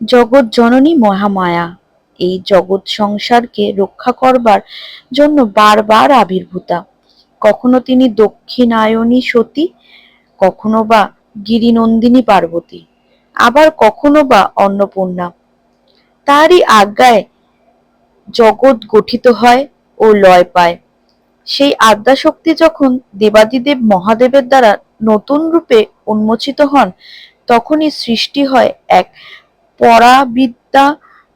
জগৎ জননী মহামায়া। এই জগৎ সংসারকে রক্ষা করবার জন্য বারবার আবির্ভূতা। কখনো তিনি দক্ষিণায়নী সতী, কখনো বা গিরিনন্দিনী পার্বতী, আবার কখনো বা অন্নপূর্ণা। তারই আজ্ঞায় জগৎ গঠিত হয় ও লয় পায়। সেই আদ্যাশক্তি যখন দেবাদিদেব মহাদেবের দ্বারা নতুন রূপে উন্মোচিত হন, তখনই সৃষ্টি হয় এক পরাবিদ্যা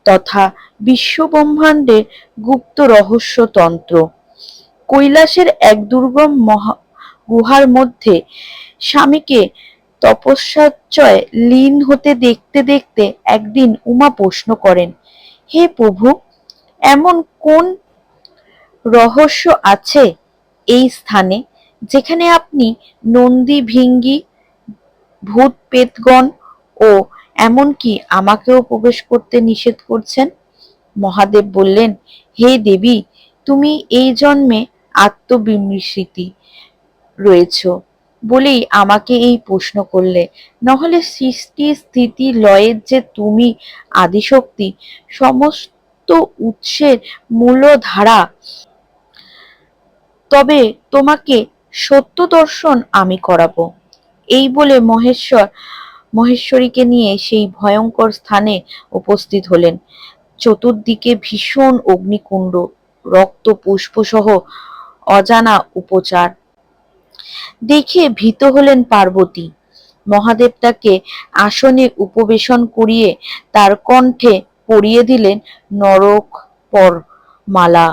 তথা বিশ্বব্রহ্মাণ্ডের গুপ্ত রহস্যতন্ত্র। কৈলাসের এক দুর্গম মহা গুহার মধ্যে স্বামীকে তপস্যাচয় লীন হতে দেখতে দেখতে একদিন উমা প্রশ্ন করেন, হে প্রভু, এমন কোন রহস্য আছে এই স্থানে যেখানে আপনি নন্দী, ভিঙ্গি, ভূত, পেতগণ ও এমনকি আমাকেও প্রবেশ করতে নিষেধ করছেন? মহাদেব বললেন, হে দেবী, তুমি এই জন্মে আত্মবিমৃষিতি রয়েছ। বলেই আমাকে এই প্রশ্ন করলে। নহলে সৃষ্টি, স্থিতি, লয়ের যে তুমি আদিশক্তি, সমস্ত উৎসের মূলধারা, তবে তোমাকে সত্য দর্শন আমি করাবো। এই বলে মহেশ্বর মহেশ্বরীকে নিয়ে সেই ভয়ঙ্কর স্থানে উপস্থিত হলেন। চতুর্দিকে ভীষণ অগ্নিকুণ্ড, রক্ত পুষ্পসহ অজানা উপচার। দেখে ভীত হলেন পার্বতী। মহাদেব তাকে আসনে উপবেশন করিয়ে তার কণ্ঠে পরিয়ে দিলেন, নরক পর মালা।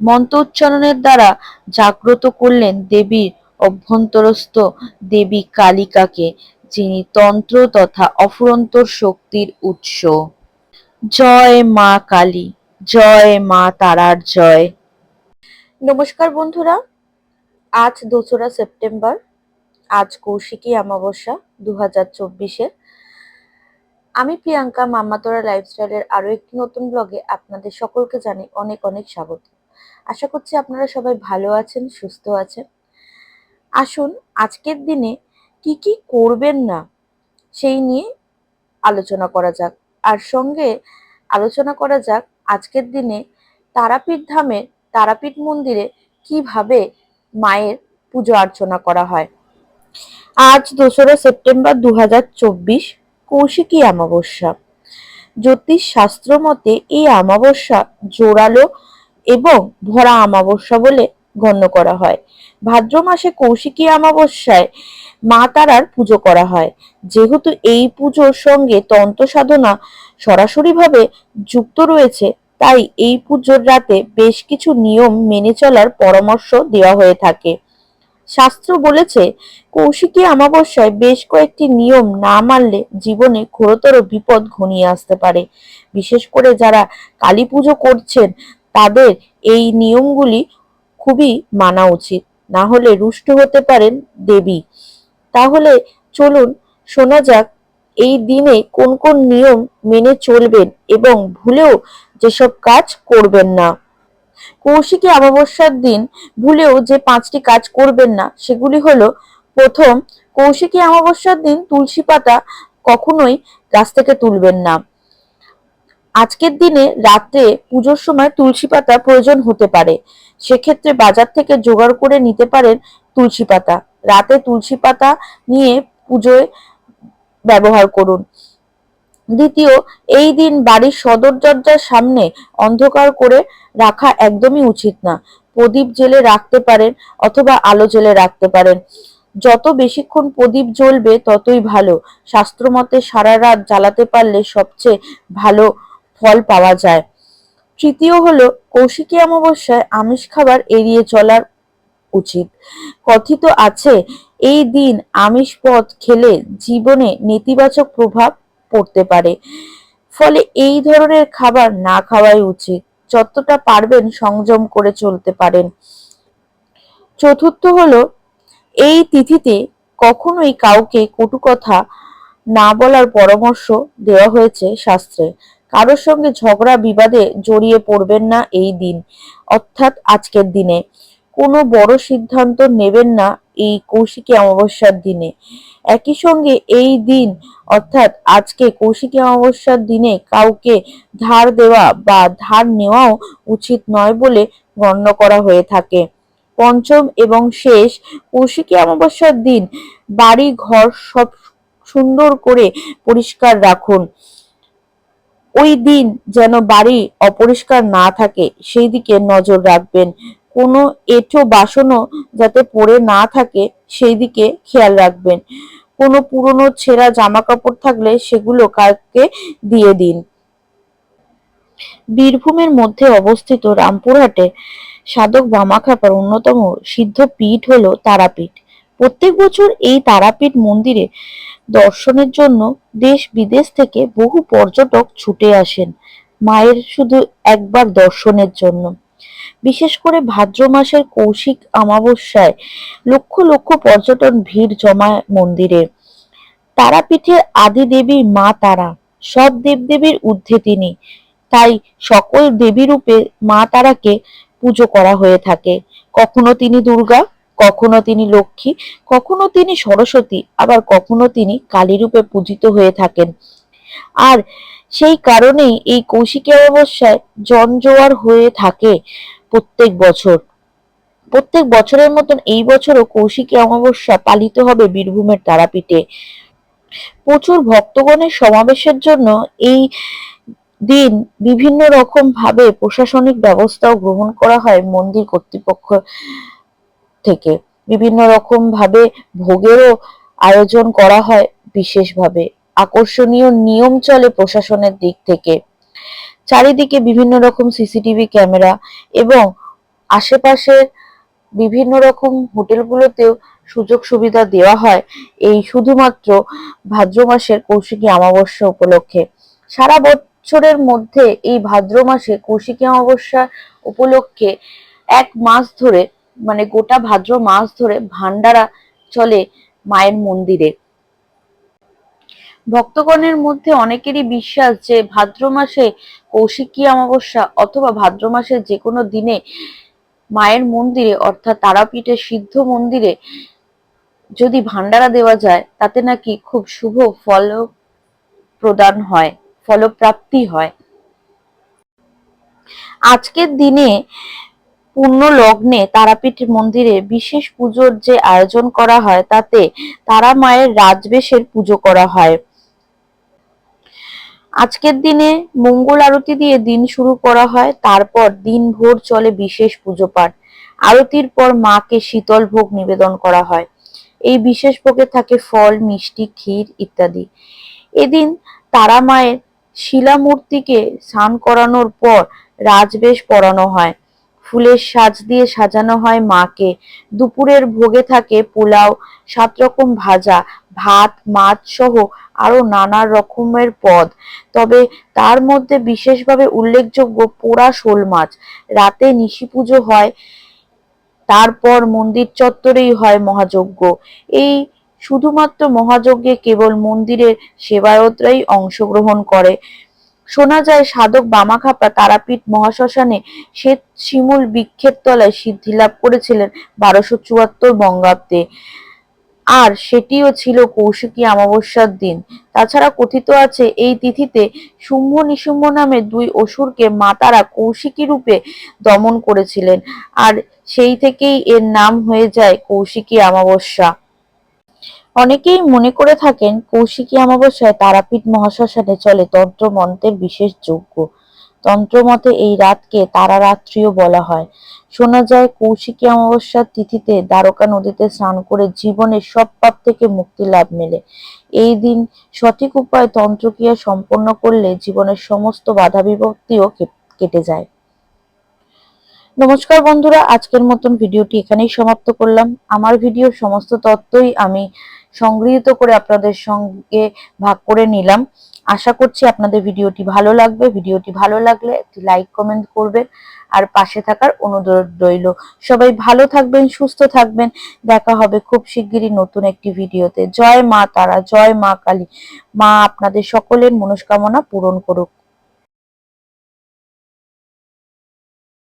মন্ত্রোচ্চারণের দ্বারা জাগ্রত করলেন দেবীর অভ্যন্তরস্থ দেবী কালিকাকে। যিনি তন্ত্র তথা অফুরন্ত শক্তির উৎস। জয় মা কালী, জয় মা তারার জয়। নমস্কার বন্ধুরা, আজ দোসরা সেপ্টেম্বর, আজ কৌশিকী অমাবস্যা দু হাজার চব্বিশে আমি প্রিয়াঙ্কা মাম্মাতোরা লাইফস্টাইলের আরও একটি নতুন ব্লগে আপনাদের সকলকে জানি অনেক অনেক স্বাগত। আশা করছি আপনারা সবাই ভালো আছেন, সুস্থ আছেন। আসুন, আজকের দিনে কি কি করবেন না, সেই নিয়ে আলোচনা করা যাক। আর সঙ্গে আলোচনা করা যাক আজকের দিনে তারাপীঠ ধামের তারাপীঠ মন্দিরে কীভাবে মায়ের পুজো অর্চনা করা হয়। আজ দোসরা সেপ্টেম্বর দু হাজার চব্বিশ, কৌশিকী অমাবস্যা। জ্যোতিষ শাস্ত্র মতে এই অমাবস্যা জোরালো এবং ভরা অমাবস্যা বলে গণ্য করা হয়। ভাদ্র মাসে কৌশিকী অমাবস্যায় মা তারার পুজো করা হয়। যেহেতু এই পুজোর সঙ্গে তন্ত্র সাধনা সরাসরিভাবে যুক্ত রয়েছে, তাই এই পুজোর রাতে বেশ কিছু নিয়ম মেনে চলার পরামর্শ দেওয়া হয়ে থাকে। শাস্ত্র বলেছে, কৌশিকী অমাবস্যায় বেশ কয়েকটি নিয়ম না মানলে জীবনে ঘোরতর বিপদ ঘনিয়ে আসতে পারে। বিশেষ করে যারা কালী পুজো করছেন, তাদের এই নিয়মগুলি খুবই মানা উচিত। না হলে রুষ্ট হতে পারেন দেবী। তাহলে চলুন, শোনা যাক, এই দিনে কোন কোন নিয়ম মেনে চলবেন এবং ভুলেও যেসব কাজ করবেন না। কৌশিকী অমাবস্যার দিন ভুলেও যে পাঁচটি কাজ করবেন না, সেগুলি হলো, প্রথম, কৌশিকী অমাবস্যার দিন তুলসী পাতা কখনোই গাছ থেকে তুলবেন না। আজকের দিনে রাতে পুজোর সময় তুলসী পাতা প্রয়োজন হতে পারে। সেক্ষেত্রে বাজার থেকে জোগাড় করে নিতে পারেন তুলসী পাতা। রাতে তুলসী পাতা নিয়ে পুজোয় ব্যবহার করুন। দ্বিতীয়, এই দিন বাড়ির সদর দরজার সামনে অন্ধকার করে রাখা একদমই উচিত না। প্রদীপ জেলে রাখতে পারেন অথবা আলো জেলে রাখতে পারেন। যত বেশিক্ষণ প্রদীপ জ্বলবে ততই ভালো। শাস্ত্রমতে সারা রাত জ্বালাতে পারলে সবচেয়ে ভালো ফল পাওয়া যায়। তৃতীয় হলো, কৌশিকী অমাবস্যায় আমিষ খাবার এড়িয়ে চলার উচিত। কথিত আছে, এই দিন আমিষ পদ খেলে জীবনে নেতিবাচক প্রভাব পড়তে পারে। ফলে এই ধরনের খাবার না খাওয়াই উচিত। যতটা পারবেন সংযম করে চলতে পারেন। চতুর্থ হলো, এই তিথিতে কখনোই কাউকে কটু কথা না বলার পরামর্শ দেওয়া হয়েছে শাস্ত্রে। কারোর সঙ্গে ঝগড়া বিবাদে জড়িয়ে পড়বেন না এই দিন, অর্থাৎ আজকের দিনে। কোনো বড় সিদ্ধান্ত নেবেন না এই কৌশিকী অমাবস্যার দিনে। একই সঙ্গে এই দিন, অর্থাৎ আজকে কৌশিকী অমাবস্যার দিনে কাউকে ধার দেওয়া বা ধার নেওয়াও উচিত নয় বলে গণ্য করা হয়ে থাকে। পঞ্চম এবং শেষ, কৌশিকী অমাবস্যার দিন বাড়ি ঘর সব সুন্দর করে পরিষ্কার রাখুন। ওই দিন যেন বাড়ি অপরিষ্কার না থাকে সেই দিকে নজর রাখবেন। কোনো এঁঠো বাসনও যাতে পড়ে না থাকে সেই দিকে খেয়াল রাখবেন। কোনো পুরনো ছেঁড়া জামা কাপড় থাকলে সেগুলো কাউকে দিয়ে দিন। বীরভূমের মধ্যে অবস্থিত রামপুরহাটে সাধক বামাখাপার অন্যতম সিদ্ধ পীঠ হলো তারাপীঠ। প্রত্যেক বছর এই তারাপীঠ মন্দিরে দর্শনের জন্য দেশ বিদেশ থেকে বহু পর্যটক ছুটে আসেন। মায়ের শুধু একবার দর্শনের জন্য। বিশেষ করে ভাদ্র মাসের কৌশিক অমাবস্যায় লক্ষ লক্ষ পর্যটন ভিড় জমায় মন্দিরে। তারাপীঠের আদি দেবী মা তারা, সব দেবদেবীর ঊর্ধ্বে তিনি। তাই সকল দেবী রূপে মা তারাকে পুজো করা হয়ে থাকে। কখনো তিনি দুর্গা কখনো তিনি লক্ষ্মী, কখনো তিনি সরস্বতী, আবার কখনো তিনি কালী রূপে পূজিত হয়ে থাকেন। আর সেই কারণেই এই কৌশিকী অমাবস্যায় জনজোয়ার হয়ে থাকে প্রত্যেক বছর। প্রত্যেক বছরের মতন এই বছরও কৌশিকী অমাবস্যা পালিত হবে বীরভূমের তারাপীঠে। প্রচুর ভক্তগণের সমাবেশের জন্য এই দিন বিভিন্ন রকম ভাবে প্রশাসনিক ব্যবস্থাও গ্রহণ করা হয় মন্দির কর্তৃপক্ষ থেকে। বিভিন্ন রকম ভাবে ভোগেরও আয়োজন করা হয় বিশেষভাবে। আকর্ষণীয় নিয়ম চলে প্রশাসনের দিক থেকে। চারিদিকে বিভিন্ন রকম সিসিটিভি ক্যামেরা এবং আশেপাশের বিভিন্ন রকম হোটেলগুলোতেও সুযোগ সুবিধা দেওয়া হয়। এই শুধুমাত্র ভাদ্র মাসের কৌশিকী অমাবস্যা উপলক্ষে। সারা বছরের মধ্যে এই ভাদ্র মাসে কৌশিকী অমাবস্যা উপলক্ষে এক মাস ধরে মানে গোটা ভাদ্র মাস ধরে ভান্ডারা চলে মায়ের মন্দিরে। ভক্তগণের মধ্যে অনেকেরই বিশ্বাস যে ভাদ্র মাসে কৌশিকী অমাবস্যা অথবা ভাদ্র মাসের যে কোনো দিনে মায়ের মন্দিরে অর্থাৎ তারাপীঠের সিদ্ধ মন্দিরে যদি ভান্ডারা দেওয়া যায়, তাতে নাকি খুব শুভ ফল প্রদান হয়, ফলপ্রাপ্তি হয়। আজকের দিনে পূর্ণ লগ্নে তারাপীঠ মন্দিরে বিশেষ পুজোর যে আয়োজন করা হয়, তাতে তারা মায়ের রাজবেশের পুজো করা হয়। আজকের দিনে মঙ্গল আরতি দিয়ে দিন শুরু করা হয়, তারপর দিন ভোর চলে বিশেষ পুজো পাঠ। আরতির পর মাকে শীতল ভোগ নিবেদন করা হয়। এই বিশেষ ভোগে থাকে ফল, মিষ্টি, ক্ষীর ইত্যাদি। এদিন তারা মায়ের শিলামূর্তিকে স্নান করানোর পর রাজবেশ পরানো হয়। ফুলের সাজ দিয়ে সাজানো হয় মাকে। দুপুরের ভোগে থাকে পোলাও সাত রকম ভাজা, ভাত, মাছ সহ আরও নানা রকমের পদ। তবে তার মধ্যে বিশেষভাবে উল্লেখযোগ্য পোড়া শোল মাছ। রাতে নিশি পুজো হয়, তারপর মন্দির চত্বরেই হয় মহাযজ্ঞ। এই শুধুমাত্র মহাযজ্ঞে কেবল মন্দিরের সেবায়তরাই অংশগ্রহণ করে। শোনা যায় সাধক বামাখাপা তারাপীঠ মহাশ্মশানে শ্বেত শিমুল বৃক্ষের তলায় সিদ্ধি লাভ করেছিলেন বারোশো চুয়াত্তর বঙ্গাব্দে। আর সেটিও ছিল কৌশিকী অমাবস্যার দিন। তাছাড়া কথিত আছে, এই তিথিতে শুম্ভ নিশুম্ভ নামে দুই অসুরকে মাতারা কৌশিকী রূপে দমন করেছিলেন। আর সেই থেকেই এর নাম হয়ে যায় কৌশিকী অমাবস্যা। অনেকেই মনে করে থাকেন কৌশিকী অমাবস্যায় তারাপীঠ মহাশ্মশানে চলে তন্ত্র মন্ত্রের বিশেষ যজ্ঞ। তন্ত্রমতে এই রাতকে তারারাত্রিও বলা হয়। শোনা যায় কৌশিকী অমাবস্যার তিথিতে দ্বারকা নদীতে স্নান করে জীবনের সব পাপ থেকে মুক্তি লাভ মেলে। এই দিন সঠিক উপায় তন্ত্রক্রিয়া সম্পন্ন করলে জীবনের সমস্ত বাধা বিভক্তিও কেটে যায়। নমস্কার বন্ধুরা, আজকের মতন ভিডিওটি এখানেই সমাপ্ত করলাম। আমার ভিডিও সমস্ত তথ্যই আমি সংগৃহীত করে আপনাদের সঙ্গে ভাগ করে নিলাম। আশা করছি আপনাদের ভিডিওটি ভালো লাগবে। ভিডিওটি ভালো লাগলে একটি লাইক, কমেন্ট করবেন আর পাশে থাকার অনুরোধ রইল। সবাই ভালো থাকবেন, সুস্থ থাকবেন। দেখা হবে খুব শিগগিরই নতুন একটি ভিডিওতে। জয় মা তারা, জয় মা কালী। মা আপনাদের সকলের মনস্কামনা পূরণ করুক।